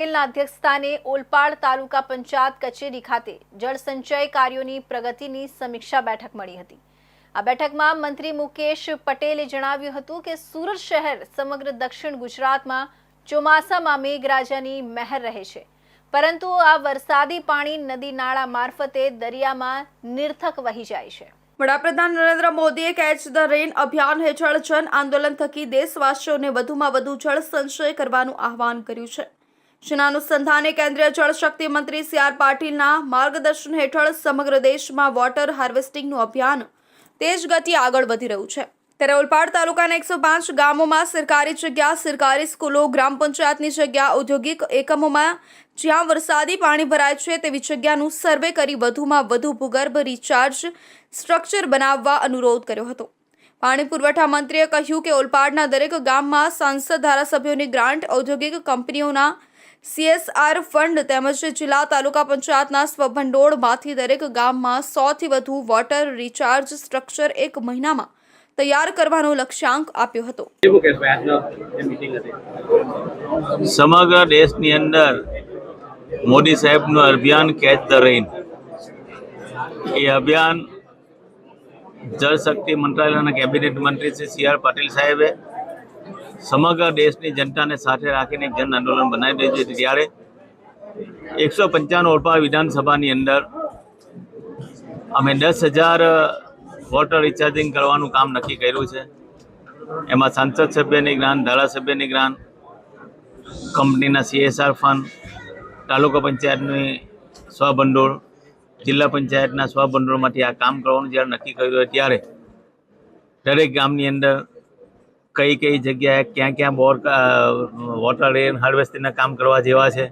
પટેલના અધ્યક્ષસ્થાને ઓલપાડ તાલુકા પંચાયત કચેરી ખાતે જળસંચય કાર્યોની પ્રગતિની સમીક્ષા બેઠક મળી હતી. આ બેઠકમાં મંત્રી મુકેશ પટેલે જણાવ્યું હતું કે સુરત શહેર સમગ્ર દક્ષિણ ગુજરાતમાં ચોમાસામાં મેઘરાજાની મહેર રહે છે. પરંતુ આ વરસાદી પાણી નદી નાળા મારફતે દરિયામાં નિર્થક વહી જાય છે. વડાપ્રધાન નરેન્દ્ર મોદીએ કેચ ધ રેન અભિયાન હેઠળ જન આંદોલન થકી દેશવાસીઓને વધુમાં વધુ જળ સંચય કરવાનું આહવાન કર્યું છે. જેના અનુસંધાને કેન્દ્રીય જળશક્તિ મંત્રી સી આર પાટીલના માર્ગદર્શન હેઠળ સમગ્ર દેશમાં વોટર હાર્વેસ્ટિંગનું અભિયાન તેજ ગતિ આગળ વધી રહ્યું છે. ત્યારે ઓલપાડ તાલુકાના એકસો પાંચ ગામોમાં સરકારી જગ્યા, સરકારી સ્કૂલો, ગ્રામ પંચાયતની જગ્યા, ઔદ્યોગિક એકમોમાં જ્યાં વરસાદી પાણી ભરાય છે તેવી જગ્યાનું સર્વે કરી વધુમાં વધુ ભૂગર્ભ રિચાર્જ સ્ટ્રક્ચર બનાવવા અનુરોધ કર્યો હતો. પાણી પુરવઠા મંત્રીએ કહ્યું કે ઓલપાડના દરેક ગામમાં સાંસદ ધારાસભ્યોની ગ્રાન્ટ ઔદ્યોગિક કંપનીઓના સીએસઆર ફંડ તેમજ જિલ્લા તાલુકા પંચાયતના સ્વભંડોળમાંથી દરેક ગામમાં સોથી વધુ વોટર રિચાર્જ સ્ટ્રક્ચર એક મહિનામાં તૈયાર કરવાનો લક્ષ્યાંક આપ્યો હતો. સમગ્ર દેશની અંદર મોદી સાહેબનું અભિયાન કેચ ધ રેઇન. એ અભિયાન જળશક્તિ મંત્રાલયના કેબિનેટ મંત્રી શ્રી સી આર પાટીલ સાહેબે સમગ્ર દેશની જનતાને સાથે રાખીને એક જન આંદોલન બનાવી દે છે. ત્યારે એકસો પંચાણું ઓળપા વિધાનસભાની અંદર અમે દસ હજાર વોટર રિચાર્જિંગ કરવાનું કામ નક્કી કર્યું છે. એમાં સાંસદ સભ્યની ગ્રાન્ટ, ધારાસભ્યની ગ્રાન્ટ, કંપનીના સીએસઆર ફંડ તાલુકા પંચાયતની સ્વભંડોળ જિલ્લા પંચાયતના સ્વભંડોળમાંથી આ કામ કરવાનું જ્યારે નક્કી કર્યું ત્યારે દરેક ગામની અંદર કઈ કઈ જગ્યાએ ક્યાં ક્યાં બોર વોટર રેન હાર્વેસ્ટિંગના કામ કરવા જેવા છે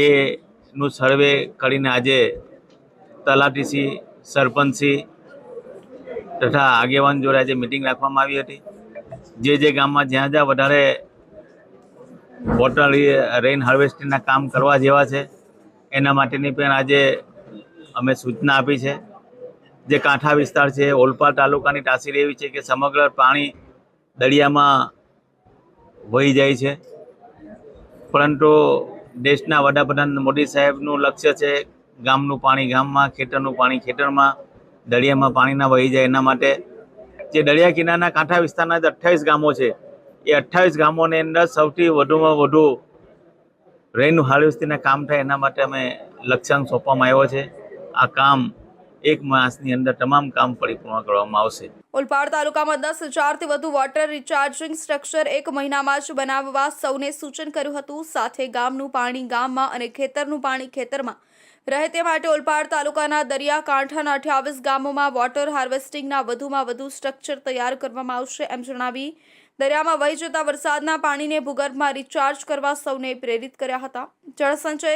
એનું સર્વે કરીને આજે તલાટીસી સરપંચસી તથા આગેવાન જોડે આજે મિટિંગ રાખવામાં આવી હતી. જે જે ગામમાં જ્યાં જ્યાં વધારે વોટર રેઇન હાર્વેસ્ટિંગના કામ કરવા જેવા છે, એના માટેની પણ આજે અમે સૂચના આપી છે. જે કાંઠા વિસ્તાર છે, ઓલપાડ તાલુકાની તાસીર એવી છે કે સમગ્ર પાણી દરિયામાં વહી જાય છે. પરંતુ દેશના વડાપ્રધાન મોદી સાહેબનું લક્ષ્ય છે ગામનું પાણી ગામમાં, ખેતરનું પાણી ખેતરમાં દરિયામાં પાણી ના વહી જાય એના માટે. જે દરિયા કિનારાના કાંઠા વિસ્તારના જે અઠ્ઠાવીસ ગામો છે, એ અઠ્ઠાવીસ ગામોની અંદર સૌથી વધુમાં વધુ રેન હાર્વેસ્ટિંગના કામ થાય એના માટે અમે લક્ષ્યાંક સોંપવામાં આવ્યો છે. આ કામ એક માસની અંદર તમામ કામ પરિપૂર્ણ કરવામાં આવશે. ઓલપાડ તાલુકામાં દસ હજારથી વધુ વોટર રિચાર્જિંગ સ્ટ્રક્ચર એક મહિનામાં જ બનાવવા સૌને સૂચન કર્યું હતું. સાથે ગામનું પાણી ગામમાં અને ખેતરનું પાણી ખેતરમાં રહે તે માટે ઓલપાડ તાલુકાના દરિયાકાંઠાના અઠ્યાવીસ ગામોમાં વોટર હાર્વેસ્ટિંગના વધુમાં વધુ સ્ટ્રક્ચર તૈયાર કરવામાં આવશે. એમ જણાવી દરિયામાં વહી જતા વરસાદના પાણીને ભૂગર્ભમાં રિચાર્જ કરવા સૌને પ્રેરિત કર્યા હતા. જળસંચય